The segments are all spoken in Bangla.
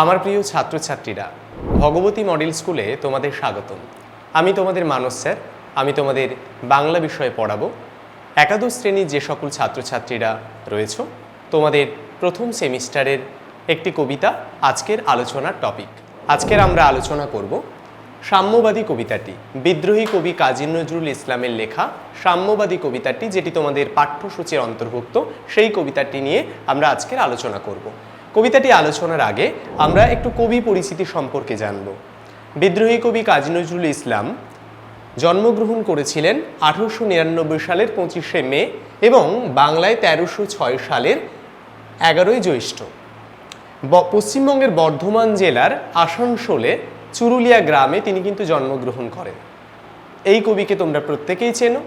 আমার প্রিয় ছাত্রছাত্রীরা, ভগবতী মডেল স্কুলে তোমাদের স্বাগতম। আমি তোমাদের মানস স্যার, আমি তোমাদের বাংলা বিষয়ে পড়াবো। একাদশ শ্রেণির যে সকল ছাত্রছাত্রীরা রয়েছে, তোমাদের প্রথম সেমিস্টারের একটি কবিতা আজকের আলোচনার টপিক। আজকের আমরা আলোচনা করব সাম্যবাদী কবিতাটি। বিদ্রোহী কবি কাজী নজরুল ইসলামের লেখা সাম্যবাদী কবিতাটি, যেটি তোমাদের পাঠ্যসূচির অন্তর্ভুক্ত, সেই কবিতাটি নিয়ে আমরা আজকের আলোচনা করব। কবিতাটি আলোচনার আগে আমরা একটু কবি পরিচিতি সম্পর্কে জানব। বিদ্রোহী কবি কাজী নজরুল ইসলাম জন্মগ্রহণ করেছিলেন আঠারোশো নিরানব্বই সালের পঁচিশে মে এবং বাংলায় তেরোশো ছয় সালের এগারোই জ্যৈষ্ঠ। পশ্চিমবঙ্গের বর্ধমান জেলার আসানসোলে চুরুলিয়া গ্রামে তিনি কিন্তু জন্মগ্রহণ করেন। এই কবিকে তোমরা প্রত্যেকেই চেনো।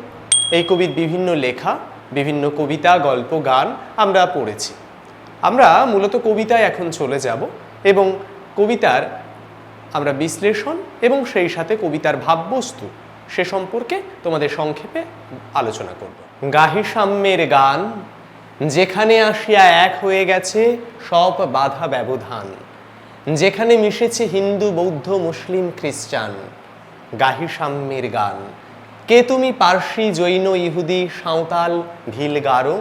এই কবির বিভিন্ন লেখা, বিভিন্ন কবিতা, গল্প, গান আমরা পড়েছি। আমরা মূলত কবিতায় এখন চলে যাব এবং কবিতার আমরা বিশ্লেষণ এবং সেই সাথে কবিতার ভাববস্তু সে সম্পর্কে তোমাদের সংক্ষেপে আলোচনা করব। গাহি সাম্যের গান, যেখানে আসিয়া এক হয়ে গেছে সব বাধা ব্যবধান, যেখানে মিশেছে হিন্দু, বৌদ্ধ, মুসলিম, খ্রিস্টান। গাহি সাম্যের গান, কে তুমি পার্সি জৈন, ইহুদি, সাঁওতাল ভিল গারো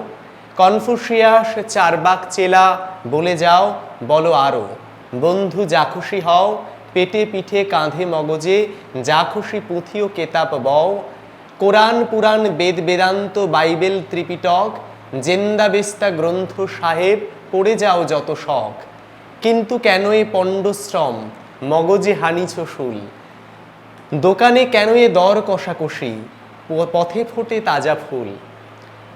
কনফুসিয়াস চারবাক চেলা, বলে যাও, বলো আরও বন্ধু, যা খুশি হও, পেটে পিঠে কাঁধে মগজে, যা খুশি পুঁথি ও কেতাব বও। কোরআন পুরাণ বেদ বেদান্ত বাইবেল ত্রিপিটক, জেন্দা বেস্তা গ্রন্থ সাহেব, পড়ে যাও যত শখ। কিন্তু কেন এ পণ্ডশ্রম মগজে হানিছ শুল দোকানে কেন এ দর কষাকষি? পথে ফোটে তাজা ফুল।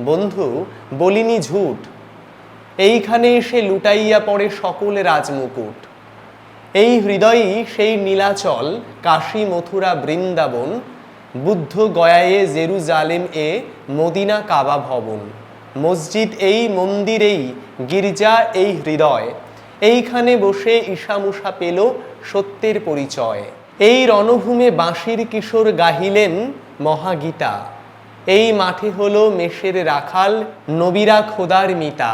বন্ধু, বলিনি ঝুট। এইখানে সে লুটাইয়া পড়ে সকল রাজমুকুট। এই হৃদয়ই সেই নীলাচল, কাশী মথুরা বৃন্দাবন, বুদ্ধ গয়ায়ে জেরুজালেম এ মদিনা কাবা ভবন। মসজিদ এই মন্দিরেই, গির্জা এই হৃদয়। এইখানে বসে ঈশামুষা পেল সত্যের পরিচয়। এই রণভূমে বাঁশির কিশোর গাহিলেন মহাগীতা। এই মাঠে হলো মেষের রাখাল, নবীরা খোদার মিতা।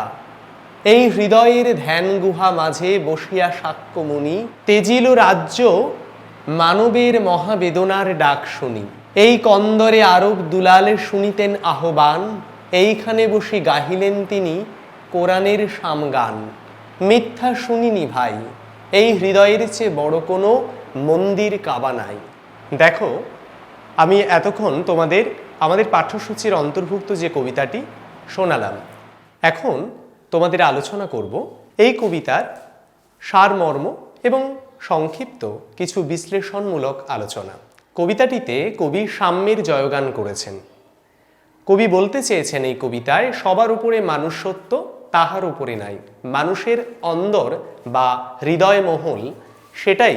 এই হৃদয়ের ধ্যান গুহা মাঝে বসিয়া সাক্ষ্যমণি, তেজিল রাজ্য মানবের মহাবেদনার ডাক শুনি। এই কন্দরে আরব দুলালে শুনিতেন আহ্বান, এইখানে বসে গাহিলেন তিনি কোরআনের সামগান। মিথ্যা শুনিনি ভাই, এই হৃদয়ের চেয়ে বড় কোনো মন্দির কাবা নাই। দেখো, আমি এতক্ষণ তোমাদের আমাদের পাঠ্যসূচির অন্তর্ভুক্ত যে কবিতাটি শোনালাম এখন তোমাদের আলোচনা করব এই কবিতার সারমর্ম এবং সংক্ষিপ্ত কিছু বিশ্লেষণমূলক আলোচনা। কবিতাটিতে কবি সাম্যের জয়গান করেছেন। কবি বলতে চেয়েছেন এই কবিতায়, সবার উপরে মানুষত্ব তাহার উপরে নাই। মানুষের অন্দর বা হৃদয় মহল সেটাই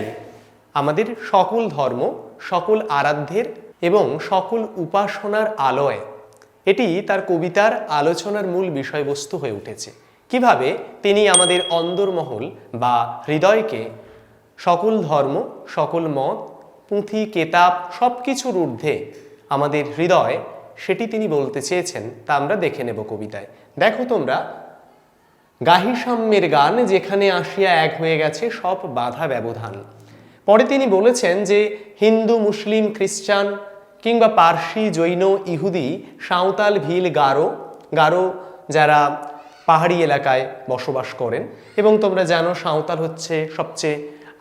আমাদের সকল ধর্ম, সকল আরাধ্যের এবং সকল উপাসনার আলয়। এটি তার কবিতার আলোচনার মূল বিষয়বস্তু হয়ে উঠেছে। কীভাবে তিনি আমাদের অন্দরমহল বা হৃদয়কে সকল ধর্ম, সকল মত, পুঁথি, কেতাব সব কিছুর ঊর্ধ্বে আমাদের হৃদয়, সেটি তিনি বলতে চেয়েছেন, তা আমরা দেখে নেব কবিতায়। দেখো তোমরা গাহি সাম্যের গান যেখানে আসিয়া এক হয়ে গেছে, সব বাধা ব্যবধান। পরে তিনি বলেছেন যে হিন্দু, মুসলিম, খ্রিস্টান কিংবা পার্সি, জৈন, ইহুদি, সাঁওতাল, ভিল, গারো গারো যারা পাহাড়ি এলাকায় বসবাস করেন। এবং তোমরা জানো সাঁওতাল হচ্ছে সবচেয়ে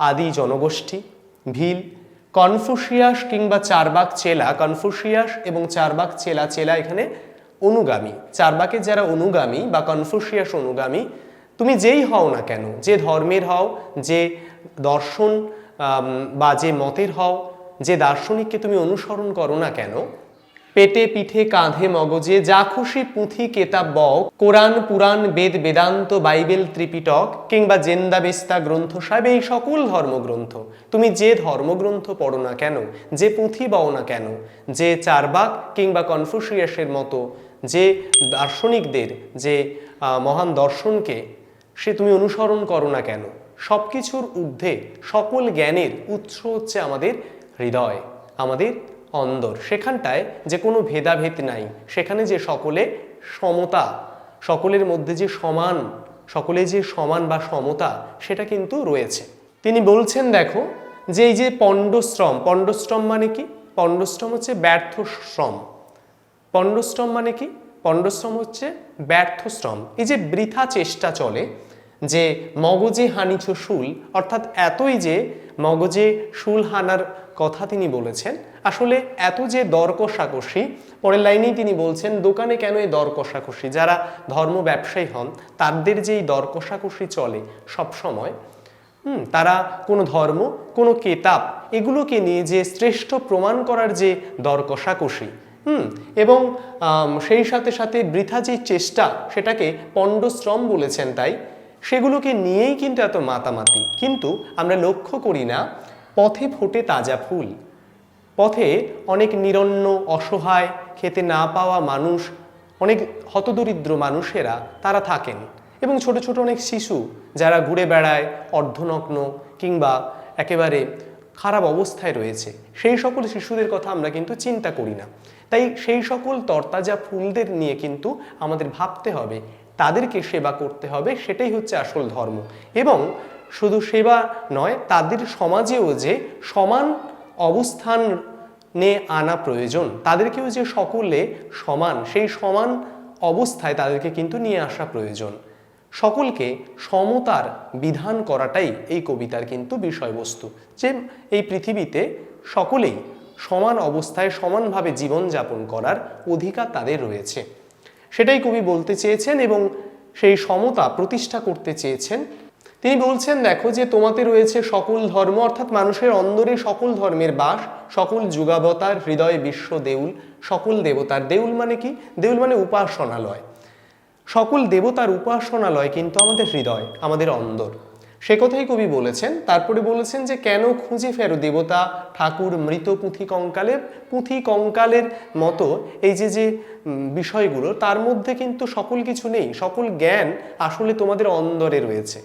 আদি জনগোষ্ঠী, ভিল। কনফুসিয়াস কিংবা চারবাক চেলা, কনফুসিয়াস এবং চারবাক চেলা চেলা এখানে অনুগামী। চারবাকের যারা অনুগামী বা কনফুসিয়াস অনুগামী, তুমি যেই হও না কেন, যে ধর্মের হও, যে দর্শন বা যে মতের হও যে দার্শনিককে তুমি অনুসরণ করো না কেন, পেটে পিঠে কাঁধে মগজে যা খুশি পুঁথি, কেতাব বক কোরআন, পুরাণ, বেদ, বেদান্ত, বাইবেল, ত্রিপিটক কিংবা জেন্দাবেস্তা গ্রন্থ সাহেব, এই সকল ধর্মগ্রন্থ, তুমি যে ধর্মগ্রন্থ পড়ো না কেন, যে পুঁথি বও না কেন, যে চারবাক কিংবা কনফুসিয়াসের মতো, যে দার্শনিকদের, যে মহান দর্শনকে সে তুমি অনুসরণ করো না কেন সব কিছুর ঊর্ধ্বে সকল জ্ঞানের উৎস হচ্ছে আমাদের হৃদয়, আমাদের অন্দর। সেখানটায় যে কোনো ভেদাভেদ নাই। সেখানে যে সকলে সমতা, সকলের মধ্যে যে সমান, সকলে যে সমান বা সমতা, সেটা কিন্তু রয়েছে। তিনি বলছেন, দেখো, যে এই যে পণ্ডশ্রম পণ্ডশ্রম মানে কি? পণ্ডশ্রম হচ্ছে ব্যর্থ শ্রম। পণ্ডশ্রম মানে কি? পণ্ডশ্রম হচ্ছে ব্যর্থ শ্রম। এই যে বৃথা চেষ্টা চলে যে মগজে হানিছ শুল, অর্থাৎ এতই যে মগজে শুল হানার কথা তিনি বলেছেন, আসলে এত যে দর কষাকষি পরের লাইনেই তিনি বলছেন, দোকানে কেন এই দর কষাকষি যারা ধর্ম ব্যবসায়ী হন, তাদের যে এই দর কষাকষি চলে সব সময়, হুম, তারা কোনো ধর্ম, কোনো কেতাব, এগুলোকে নিয়ে যে শ্রেষ্ঠ প্রমাণ করার যে দর কষাকষি হুম, এবং সেই সাথে সাথে বৃথা যে চেষ্টা, সেটাকে পণ্ডশ্রম বলেছেন তাই সেগুলোকে নিয়েই কিন্তু এত মাতামাতি। কিন্তু আমরা লক্ষ্য করি না, পথে ফোটে তাজা ফুল। পথে অনেক নিরন্ন, অসহায়, খেতে না পাওয়া মানুষ, অনেক হতদরিদ্র মানুষেরা তারা থাকেন এবং ছোট ছোট অনেক শিশু যারা ঘুরে বেড়ায়, অর্ধনগ্ন কিংবা একেবারে খারাপ অবস্থায় রয়েছে, সেই সকল শিশুদের কথা আমরা কিন্তু চিন্তা করি না। তাই সেই সকল তরতাজা ফুলদের নিয়ে কিন্তু আমাদের ভাবতে হবে তাদেরকে সেবা করতে হবে, সেটাই হচ্ছে আসল ধর্ম। এবং শুধু সেবা নয়, তাদের সমাজেও যে সমান অবস্থান নে আনা প্রয়োজন, তাদেরকেও যে সকলে সমান, সেই সমান অবস্থায় তাদেরকে কিন্তু নিয়ে আসা প্রয়োজন। সকলকে সমতার বিধান করাটাই এই কবিতার কিন্তু বিষয়বস্তু, যে এই পৃথিবীতে সকলেই সমান অবস্থায় সমানভাবে জীবনযাপন করার অধিকার তাদের রয়েছে। সেটাই কবি বলতে চেয়েছেন এবং সেই সমতা প্রতিষ্ঠা করতে চেয়েছেন। তিনি বলছেন, দেখো যে তোমাতে রয়েছে সকল ধর্ম, অর্থাৎ মানুষের অন্দরে সকল ধর্মের বাস, সকল যুগাবতার হৃদয় বিশ্ব দেউল, সকল দেবতার দেউল মানে কি? দেউল মানে উপাসনালয়। সকল দেবতার উপাসনালয় কিন্তু আমাদের হৃদয়, আমাদের অন্দর। সে কথাই কবি বলেছেন। তারপরে বলেছেন যে, কেন খুঁজে ফেরো দেবতা ঠাকুর মৃত পুঁথি কঙ্কালে পুঁথি কঙ্কালের মতো? এই যে যে বিষয়গুলো, তার মধ্যে কিন্তু সকল কিছু নেই। সকল জ্ঞান আসলে তোমাদের অন্দরে রয়েছে।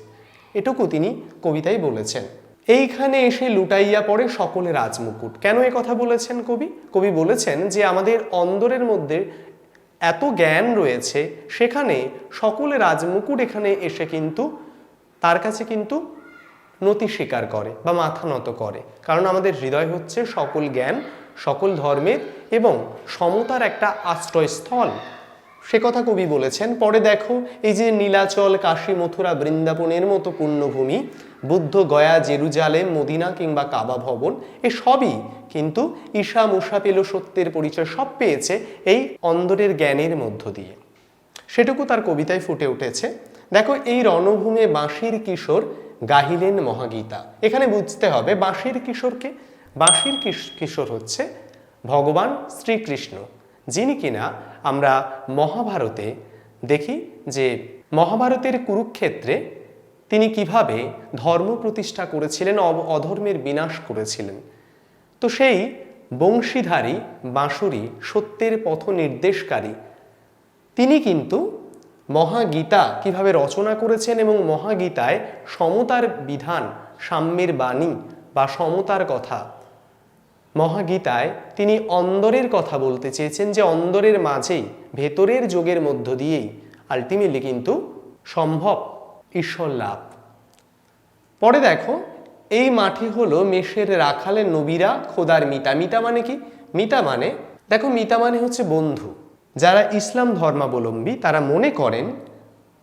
এটুকু তিনি কবিতায় বলেছেন। এইখানে এসে লুটাইয়া পড়ে সকলে রাজমুকুট। কেন এ কথা বলেছেন কবি? কবি বলেছেন যে, আমাদের অন্দরের মধ্যে এত জ্ঞান রয়েছে, সেখানে সকলে রাজমুকুট এখানে এসে কিন্তু তার কাছে কিন্তু নতি স্বীকার করে বা মাথা নত করে। কারণ আমাদের হৃদয় হচ্ছে সকল জ্ঞান, সকল ধর্মের এবং সমতার একটা আশ্রয়স্থল। সে কথা কবি বলেছেন, পরে দেখো এই যে নীলাচল, কাশী, মথুরা, বৃন্দাবনের মতো পুণ্যভূমি বুদ্ধ গয়া, জেরুজালেম, মদিনা কিংবা কাবা ভবন, এ সবই কিন্তু ঈশা, মুসা পেল সত্যের পরিচয়, সব পেয়েছে এই অন্দরের জ্ঞানের মধ্য দিয়ে। সেটুকু তার কবিতায় ফুটে উঠেছে। দেখো, এই রণভূমে বাঁশির কিশোর গাহিলেন মহাগীতা। এখানে বুঝতে হবে বাঁশির কিশোরকে, বাঁশির কিশ- কিশোর হচ্ছে ভগবান শ্রীকৃষ্ণ, যিনি কিনা আমরা মহাভারতে দেখি যে মহাভারতের কুরুক্ষেত্রে তিনি কীভাবে ধর্ম প্রতিষ্ঠা করেছিলেন অধর্মের বিনাশ করেছিলেন। তো সেই বংশীধারী বাঁশুরি সত্যের পথ নির্দেশকারী তিনি কিন্তু মহাগীতা কীভাবে রচনা করেছেন এবং মহাগীতায় সমতার বিধান, সাম্যের বাণী বা সমতার কথা। মহাগীতায় তিনি অন্দরের কথা বলতে চেয়েছেন যে অন্দরের মাঝেই, ভেতরের যোগের মধ্য দিয়েই আলটিমেটলি কিন্তু সম্ভব ঈশ্বর লাভ। পরে দেখো, এই মাটি হলো মেষের রাখালের নবীরা খোদার মিতা। মিতা মানে কি? মিতা মানে দেখো মিতা মানে হচ্ছে বন্ধু। যারা ইসলাম ধর্মাবলম্বী, তারা মনে করেন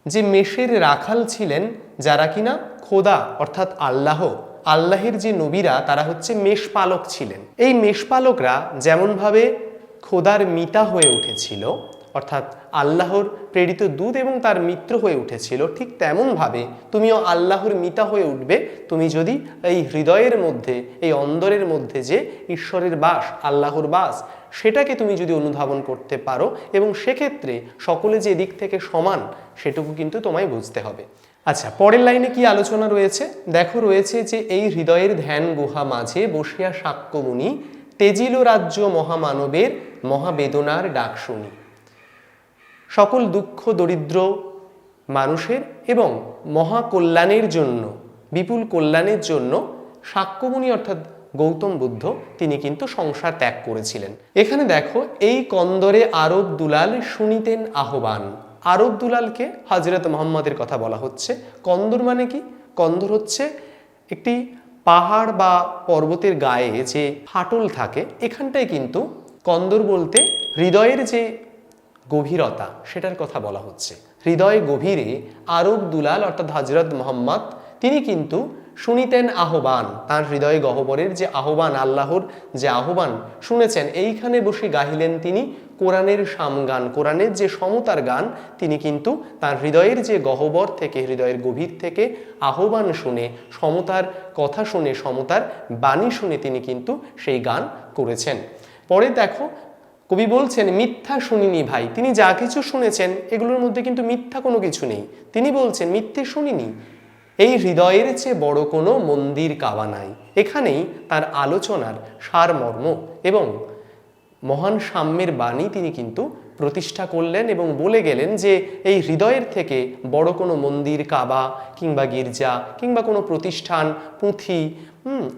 যে মেষের রাখাল ছিলেন যারা কিনা খোদা, অর্থাৎ আল্লাহ, আল্লাহের যে নবীরা, তারা হচ্ছে মেষপালক ছিলেন। এই মেষপালকরা যেমনভাবে খোদার মিতা হয়ে উঠেছিল অর্থাৎ আল্লাহর প্রেরিত দূত এবং তার মিত্র হয়ে উঠেছিল, ঠিক তেমনভাবে তুমিও আল্লাহর মিতা হয়ে উঠবে। তুমি যদি এই হৃদয়ের মধ্যে, এই অন্দরের মধ্যে যে ঈশ্বরের বাস, আল্লাহর বাস, সেটাকে তুমি যদি অনুধাবন করতে পারো এবং সেক্ষেত্রে সকলে যে দিক থেকে সমান, সেটুকু কিন্তু তোমায় বুঝতে হবে। আচ্ছা পরের লাইনে কি আলোচনা রয়েছে? দেখো রয়েছে যে এই হৃদয়ের ধ্যান গুহা মাঝে বসিয়া সাক্ষ্যমুনি তেজিল রাজ্য মহামানবের মহাবেদনার ডাক শুনি সকল দুঃখ, দরিদ্র মানুষের এবং মহাকল্যাণের জন্য, বিপুল কল্যাণের জন্য সাক্ষ্যমুনি অর্থাৎ গৌতম বুদ্ধ তিনি কিন্তু সংসার ত্যাগ করেছিলেন। এখানে দেখো, এই কন্দরে আরব দুলাল শুনিতেন আহ্বান। আরব দুলালকে হজরত মোহাম্মদের কথা বলা হচ্ছে। কন্দর মানে কি? কন্দর হচ্ছে একটি পাহাড় বা পর্বতের গায়ে যে ফাটল থাকে, এখানটায় কিন্তু কন্দর বলতে হৃদয়ের যে গভীরতা, সেটার কথা বলা হচ্ছে। হৃদয় গভীরে আরব দুলাল, অর্থাৎ হজরত মোহাম্মদ, তিনি কিন্তু শুনিতেন আহ্বান, তার হৃদয় গহ্বরের যে আহ্বান, আল্লাহর যে আহ্বান, শুনেছেন। এইখানে বসে গাহিলেন তিনি কোরআনের সামগান, কোরআনের যে সমতার গান, তিনি কিন্তু তার হৃদয়ের যে গহ্বর থেকে, হৃদয়ের গভীর থেকে আহ্বান শুনে, সমতার কথা শুনে, সমতার বাণী শুনে তিনি কিন্তু সেই গান করেছেন। পরে দেখো কবি বলছেন, মিথ্যা শুনিনি ভাই। তিনি যা কিছু শুনেছেন, এগুলোর মধ্যে কিন্তু মিথ্যা কোনো কিছু নেই। তিনি বলছেন, মিথ্যে শুনিনি। এই হৃদয়ের চেয়ে বড় কোনো মন্দির কাবা নাই। এখানেই তার আলোচনার সারমর্ম এবং মহান সাম্যের বাণী তিনি কিন্তু প্রতিষ্ঠা করলেন এবং বলে গেলেন যে এই হৃদয়ের থেকে বড় কোনো মন্দির কাবা কিংবা গির্জা কিংবা কোনো প্রতিষ্ঠান, পুঁথি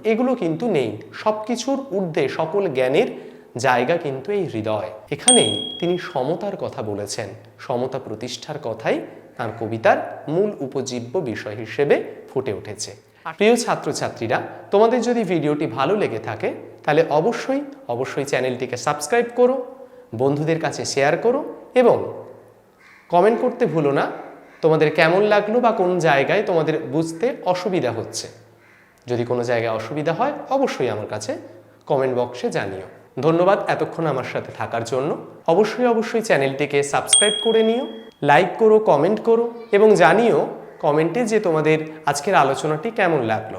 এগুলো কিন্তু নেই। সব কিছুর ঊর্ধ্বে সকল জ্ঞানের জায়গা কিন্তু এই হৃদয়। এখানেই তিনি সমতার কথা বলেছেন। সমতা প্রতিষ্ঠার কথাই তার কবিতার মূল উপজীব্য বিষয় হিসেবে ফুটে উঠেছে। প্রিয় ছাত্রছাত্রীরা তোমাদের যদি ভিডিওটি ভালো লেগে থাকে তাহলে অবশ্যই অবশ্যই চ্যানেলটিকে সাবস্ক্রাইব করো বন্ধুদের কাছে শেয়ার করো এবং কমেন্ট করতে ভুলো না তোমাদের কেমন লাগল বা কোন জায়গায় তোমাদের বুঝতে অসুবিধা হচ্ছে। যদি কোনো জায়গায় অসুবিধা হয় অবশ্যই আমার কাছে কমেন্ট বক্সে জানিও। ধন্যবাদ এতক্ষণ আমার সাথে থাকার জন্য। অবশ্যই অবশ্যই চ্যানেলটিকে সাবস্ক্রাইব করে নিও, লাইক করো, কমেন্ট করো এবং জানিও কমেন্টে যে তোমাদের আজকের আলোচনাটি কেমন লাগল।